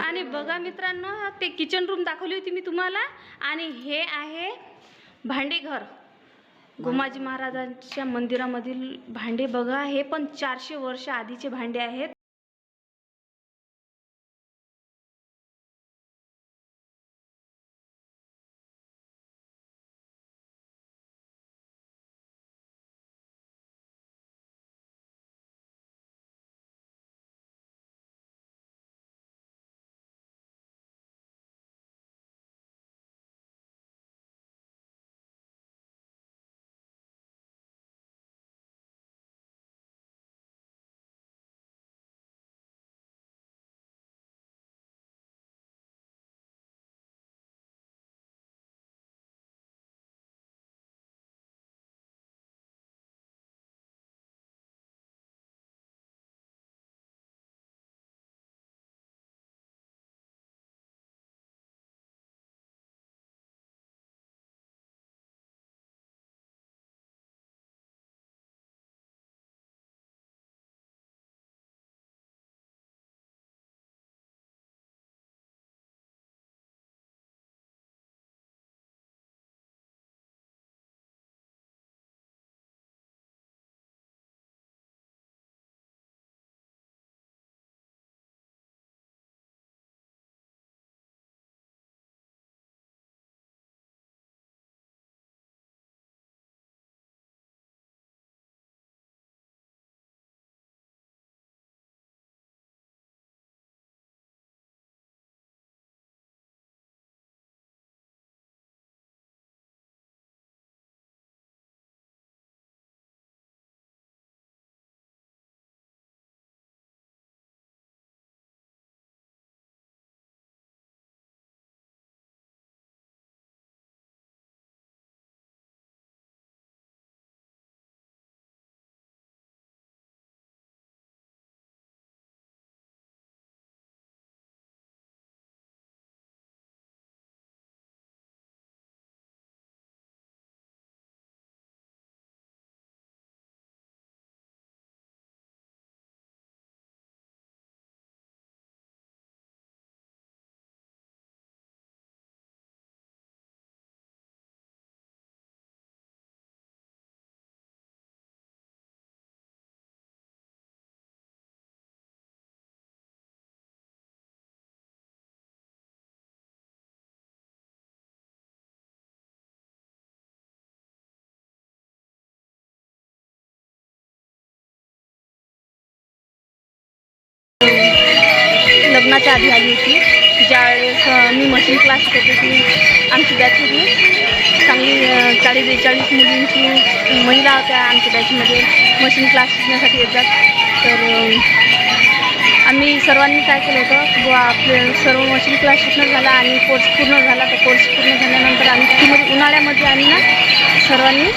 आणि बघा मित्रांनो ते किचन रूम दाखवली होती मी तुम्हाला. आणि हे आहे भांडेघर. गोमाजी महाराजांच्या मंदिरामधील भांडे बघा हे पण चारशे वर्ष आधीचे भांडे आहेत. लग्नाच्या आधी आली होती. ज्यावेळेस मी मशीन क्लास शिकत होती. आमची बॅच होती. चांगली चाळीस बेचाळीस मुलींची महिला होत्या आमच्या बॅचमध्ये मशीन क्लास शिकण्यासाठी येतात. तर आम्ही सर्वांनी काय केलं होतं बुवा आपले सर्व मशीन क्लास शिकणं झाला आणि कोर्स पूर्ण झाला. तर कोर्स पूर्ण झाल्यानंतर आम्ही उन्हाळ्यामध्ये आम्ही ना सर्वांनी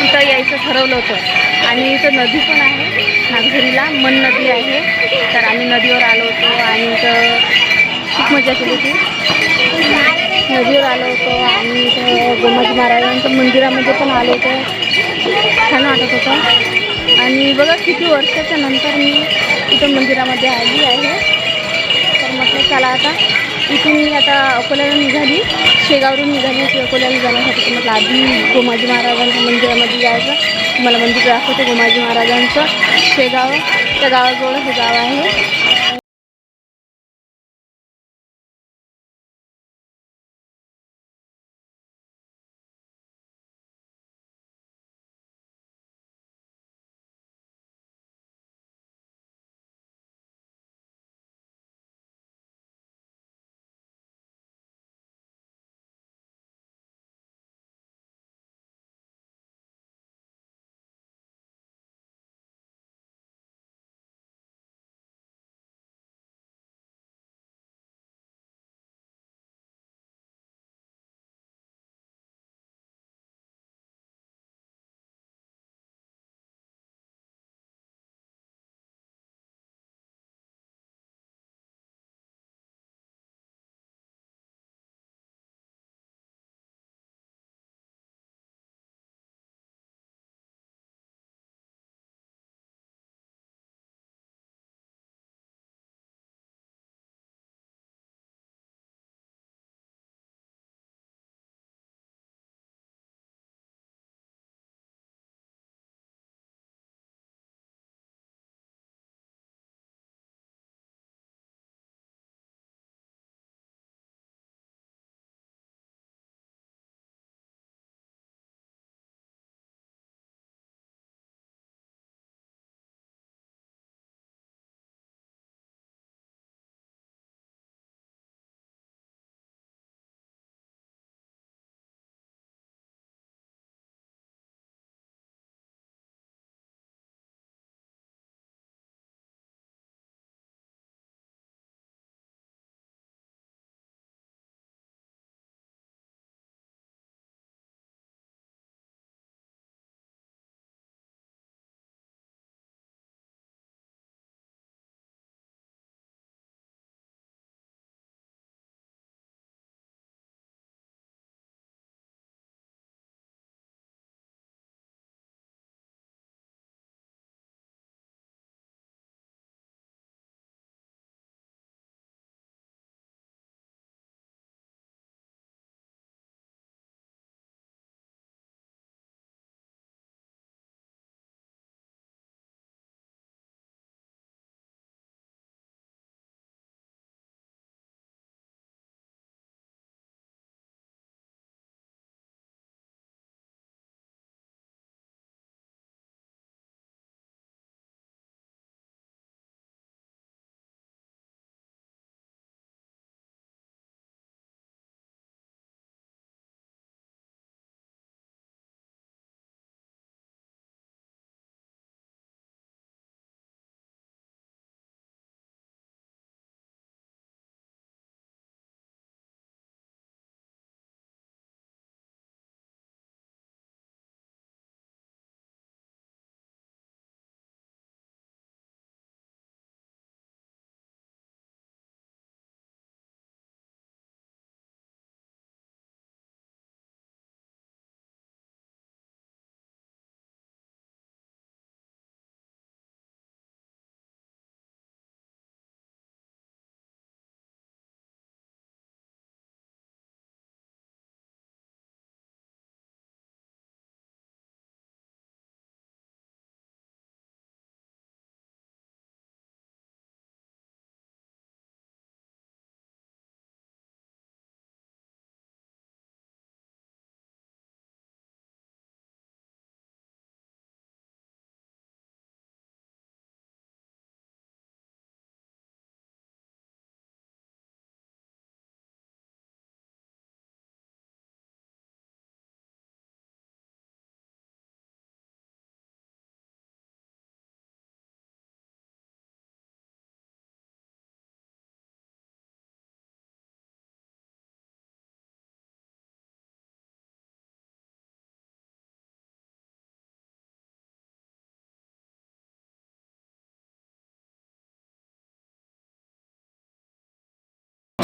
तिथं यायचं ठरवलं होतं. आणि इथं नदी पण आहे. नागझरीला मन नदी आहे. तर आम्ही नदीवर आलो होतो आणि इथं खूप मजा केली होती. नदीवर आलो होतो आणि इथं गोमाजी महाराजांच्या मंदिरामध्ये पण आलो होतो. छान वाटत होतं. आणि बघा किती वर्षाच्या नंतर मी इथं मंदिरामध्ये आली आहे. तर म्हटलं चला आता इथून मी आता अकोल्याला निघाली. शेगावरून निघाली होती अकोल्याला जाण्यासाठी. म्हटलं आधी गोमाजी महाराजांच्या मंदिरामध्ये जायचं. तुम्हाला मंदिर दाखवते गोमाजी महाराजांचं. शेगाव त्या गावाजवळ हे गाव आहे.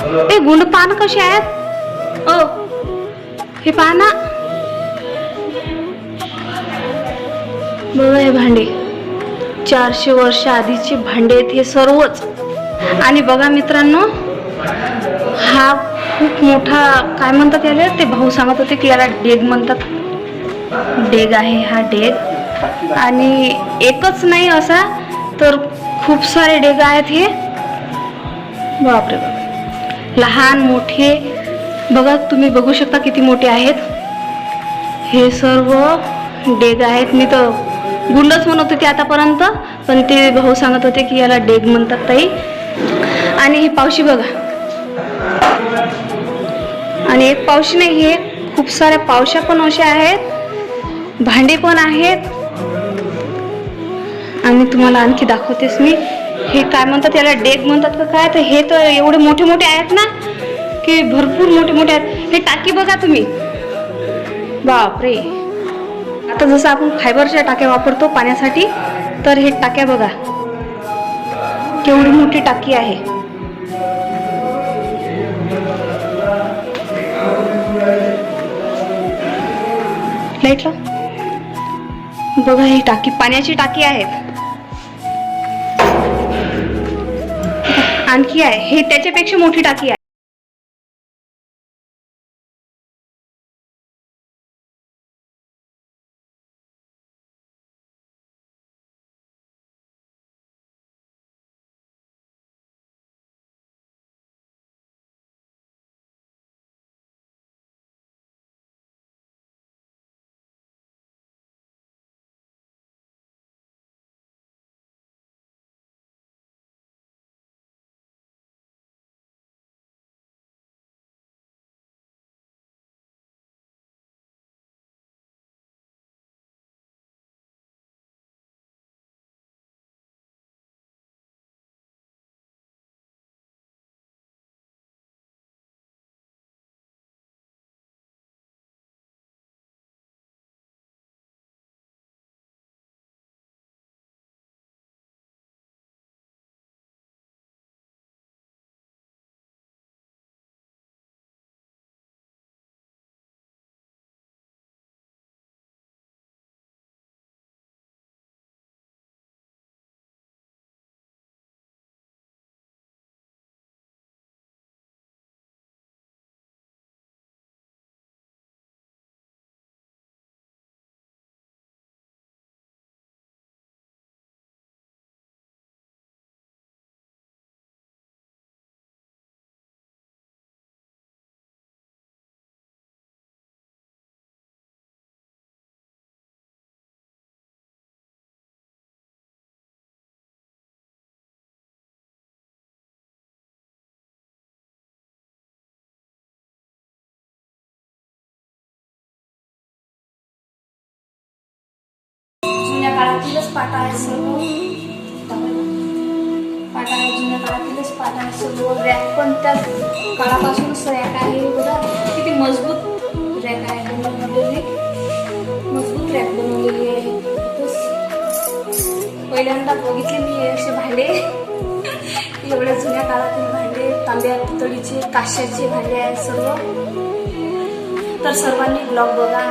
ए गुंड पान कसे आहेत? ओ हे पहा ना. बघा हे भांडे. चारशे वर्ष आधीचे भांडे आहेत हे सर्वच. आणि बघा मित्रांनो हा खूप मोठा काय म्हणतात याला? ते भाऊ सांगत होते की याला डेग म्हणतात. डेग आहे हा डेग. आणि एकच नाही असा तर खूप सारे डेग आहेत हे. बापरे बाप. लहान मोठे. बघा तुम्ही बघू शकता किती मोठे आहेत. हे सर्व डेग आहेत. मी तर गुंडच म्हणत होते आतापर्यंत पण ते भाऊ सांगत होते की याला डेग म्हणतात ताई. आणि हे पावशी बघा. आणि एक पावशी नाही हे खूप साऱ्या पावशा पण अशा आहेत. भांडे पण आहेत. आणि तुम्हाला आणखी दाखवतेस मी. हे काय म्हणतात याला डेग म्हणतात का काय? तर हे तर एवढे मोठे मोठे आहेत ना की भरपूर मोठे मोठे आहेत. हे टाकी बघा तुम्ही. बापरे. आता जसं आपण फायबरच्या टाक्या वापरतो पाण्यासाठी तर हे टाक्या बघा. केवढी मोठी टाकी आहे. लाइट बघा ही टाकी पाण्याची टाकी आहेत आणखी आहे. हे त्याच्यापेक्षा मोठी टाकी आहे. काळातीलच पाटा आहे सर्व पाटा आहे जुन्या काळातीलच पाटा आहे सर्व रॅक पण त्या काळापासूनच रॅक आहे. बघा किती मजबूत रॅक आहे. बनवलेली मजबूत रॅक बनवलेली आहे. पहिल्यांदा बघितले मी असे भांडे. एवढ्या जुन्या काळातील भांडे तांब्या पितळीचे काश्याचे भांडे आहेत सर्व. तर सर्वांनी ब्लॉग बघा.